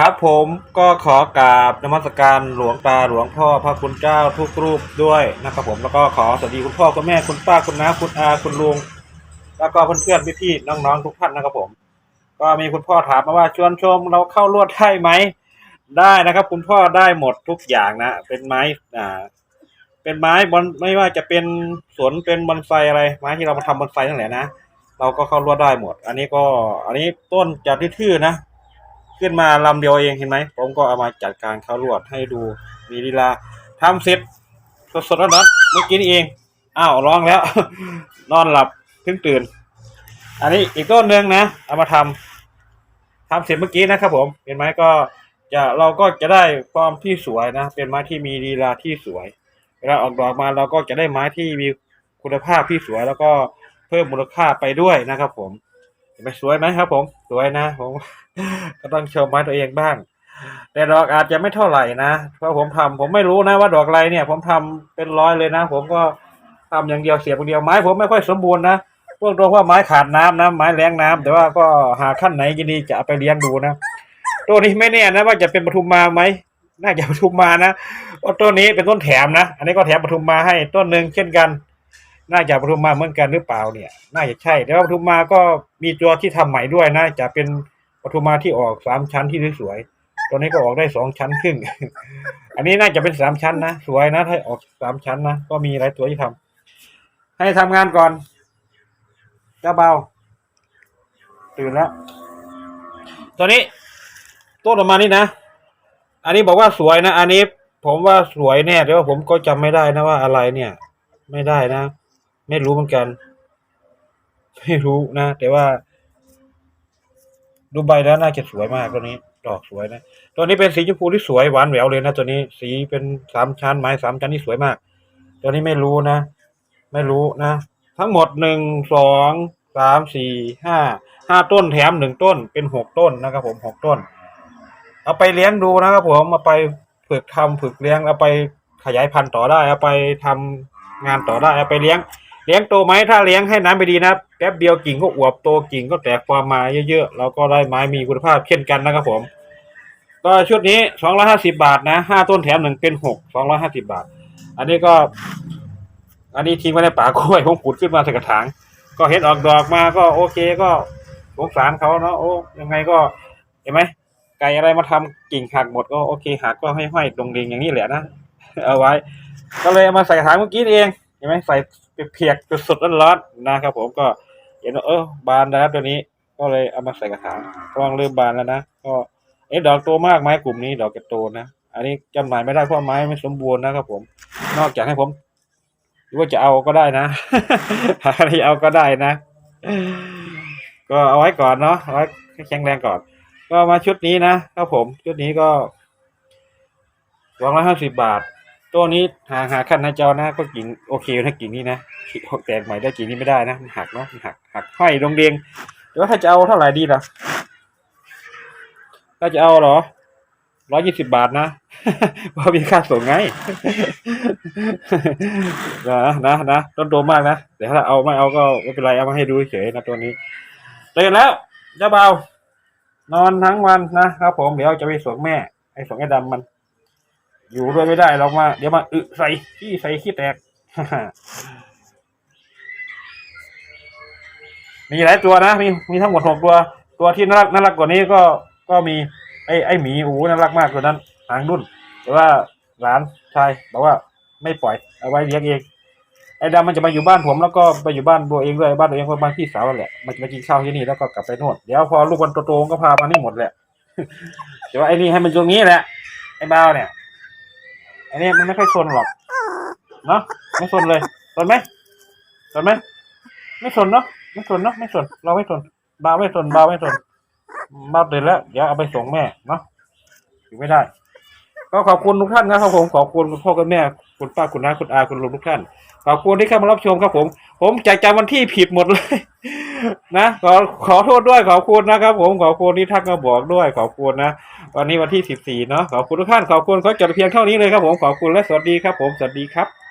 ครับผมก็ขอกราบนมัสการหลวงตาหลวงพ่อพระคุณเจ้าทุกรูปด้วยนะครับผมแล้วก็ขอสวัสดีคุณพ่อคุณแม่คุณป้าคุณน้าคุณอาคุณลุง แล้วก็เพื่อนๆพี่ๆน้องๆทุกท่านนะครับผม ก็มีคุณพ่อถามมาว่าชวนชมเราเข้ารวดได้ไหมได้นะครับ คุณพ่อได้หมดทุกอย่างนะเป็นไม้อ่าเป็นไม้บอนไม่ว่าจะเป็นสวนเป็นบอนไซอะไร ไม้ที่เรามาทำบอนไซนั่นแหละนะเราก็เข้ารวดได้หมด อันนี้ก็อันนี้ต้นจากที่ทื่อนะ ขึ้นมาลำเดียวเองเห็นไหมผมก็เอามาจัดการเข้ารวดให้ดูมีลีลาทำเสร็จสดๆร้อนๆเมื่อกี้นี่เองอ้าวร้องแล้ว นอนหลับเพิ่งตื่น อันนี้อีกต้นหนึ่งนะ เอามาทำทำเสร็จเมื่อกี้นะครับผมเห็นไหมก็จะเราก็จะได้ความที่สวยนะ เป็นไม้ที่มีลีลาที่สวยเวลาออกดอกมาเราก็จะได้ไม้ที่มีคุณภาพที่สวยแล้วก็เพิ่มมูลค่าไปด้วยนะครับผม เห็นไหมสวยไหมครับ ผมสวยนะผมก็ต้องชมไม้ตัวเองบ้าง แต่ดอกอาจจะไม่เท่าไหร่นะเพราะผมทำผมไม่รู้นะว่าดอกอะไรเนี่ย ผมทำเป็นร้อยเลยนะ ผมก็ทำอย่างเดียวเสียบอย่างเดียวไม้ ผมไม่ค่อยสมบูรณ์นะพวกตรงว่าไม้ขาดน้ำนะไม้แรงน้ำแต่ว่าก็หาขั้นไหนยินดีจะไปเลี้ยงดูนะตัวนี้ไม่แน่นะว่าจะเป็นปทุมมาไหมน่าจะปทุมมานะเพราะต้นนี้เป็นต้นแถมนะ อันนี้ก็แถมปทุมมาให้ต้นหนึ่งเช่นกัน น่าจะปทุมมาเหมือนกันหรือเปล่าเนี่ย น่าจะใช่ แต่ว่าปทุมมาก็มีตัวที่ทำใหม่ด้วยนะจะเป็นปทุมมาที่ออกสามชั้นที่สวยๆตัวนี้ก็ออกได้สองชั้นครึ่ง อันนี้น่าจะเป็นสามชั้นนะสวยนะถ้าออกสามชั้นนะก็มีหลายตัวที่ทำให้ทำงานก่อนเจ้าเบาตื่นแล้วตัวนี้ต้นออกมานี่นะ อันนี้บอกว่าสวยนะ อันนี้ผมว่าสวยแน่แต่ว่าผมก็จำไม่ได้นะว่าอะไรเนี่ย ไม่ได้นะ ไม่รู้เหมือนกัน ไม่รู้นะ แต่ว่า ดูใบแล้วน่าจะสวยมากตัวนี้ ดอกสวยนะ ตัวนี้เป็นสีชมพูที่สวยหวานแหววเลยนะตัวนี้ สีเป็นสามชั้นไม้สามชั้นที่สวยมาก ตัวนี้ไม่รู้นะ ไม่รู้นะ ทั้งหมดหนึ่งสองสามสี่ห้าห้าต้นแถมหนึ่งต้น เป็นหกต้นนะครับผมหกต้น เอาไปเลี้ยงดูนะครับผมเอาไปฝึกทำฝึกเลี้ยงเอาไปขยายพันธุ์ต่อได้เอาไปทำงานต่อได้เอาไปเลี้ยง เลี้ยงโตไหมถ้าเลี้ยงให้น้ำไปดีนะแป๊บเดียวกิ่งก็อวบโตกิ่งก็แตกฟอร์มมาเยอะๆเราก็ได้ไม้มีคุณภาพเช่นกันนะครับผม ก็ชุดนี้สองร้อยห้าสิบาทนะห้าต้นแถมหนึ่งเป็นหกสองร้อยห้าสิบาท อันนี้ก็ อันนี้ทิ้งไว้ในป่ากล้วยผมขุดขึ้นมาใส่กระถางก็เห็นออกดอกมาก็โอเคก็สงสารเขาเนาะโอ้ยังไงก็เห็นไหมไก่อะไรมาทำกิ่งหักหมดก็โอเคหักก็ให้ห้อยตรงดิงอย่างนี้แหละนะเอาไว้ ก็เลยเอามาใส่กระถางเมื่อกี้นี่เองเห็นไหมใส่ เพียกๆสดๆร้อนๆนะครับ ผมก็เห็นว่าเออบานแล้วตัวนี้ก็เลยเอามาใส่กระถางกำลังเริ่มบานแล้วนะก็เอ๊ะดอกโตมากไหมกลุ่มนี้ดอกจะโตนะ อันนี้จำหน่ายไม่ได้เพราะไม้ไม่สมบูรณ์นะครับผม นอกจากให้ผมหรือว่าจะเอาก็ได้นะหาอะไรเอาก็ได้นะ ก็เอาไว้ก่อนเนาะเอาไว้แข็งแรงก่อน ก็มาชุดนี้นะครับผม ชุดนี้ก็สองร้อยห้าสิบบาท ตัวนี้หาหาขั้นนะเจ้านะก็กิ่งโอเคนะกิ่งนี้นะแตกใหม่ได้กิ่งนี้ไม่ได้นะมันหักเนาะมันหักหักห้อยลงเรียงแต่ว่าถ้าจะเอาเท่าไหร่ดีล่ะถ้าจะเอาเหรอร้อยยี่สิบบาทนะเพราะมีค่าส่งไงนะนะนะต้นโตมากนะเดี๋ยวถ้าเอาไม่เอาก็ไม่เป็นไรเอามาให้ดูเฉยนะตัวนี้เตื่นแล้วเจ้าเบานอนทั้งวันนะครับผมเดี๋ยวจะไปส่งแม่ไอ้ส่งไอ้ดำมัน อยู่ด้วยไม่ได้หรอกมา เดี๋ยวมาอึใส่ขี้ใส่ขี้แตกมีหลายตัวนะมีมีทั้งหมดหกตัว ตัวที่น่ารักน่ารักกว่านี้ก็ก็มี ไอ้ไอ้หมีอูน่ารักมากตัวนั้นหางรุ่นแต่ว่าหลานชายบอกว่าไม่ปล่อยเอาไว้เลี้ยงเองไอ้ดำมันจะมาอยู่บ้านผมแล้วก็ไปอยู่บ้านตัวเองด้วยบ้านตัวเองก็บ้านพี่สาวแหละมันจะมากินข้าวที่นี่แล้วก็กลับไปโน่นเดี๋ยวพอลูกมันโตๆก็พามานี่หมดแหละแต่ว่าไอ้นี่ให้มันอยู่ตรงนี้แหละไอ้บ้าเนี่ย อ้นี่มันไม่ค่อยซนหรอกเนาะไม่ซนเลยซนไหมซนไหมไม่ซนเนาะไม่ซนเนาะไม่ซนเราไม่ซนบ้าไม่ซนบ้าไม่ซนมาตื่นแล้วเดี๋ยวเอาไปส่งแม่เนาะอยู่ไม่ได้ ก็ขอบคุณทุกท่านนะครับผมขอบคุณคุณพ่อคุณแม่คุณป้าคุณน้าคุณอาคุณลุงทุกท่านขอบคุณที่เข้ามารับชมครับผม ผมจะจำวันที่ผิดหมดเลย นะขอขอโทษด้วยขอบคุณนะครับ ผมขอบคุณที่ทักมาบอกด้วยขอบคุณนะวันนี้วันที่สิบสี่เนาะขอบคุณทุกท่านขอบคุณขอจบเพียงเท่านี้เลยครับผมขอบคุณและสวัสดีครับ ผมสวัสดีครับ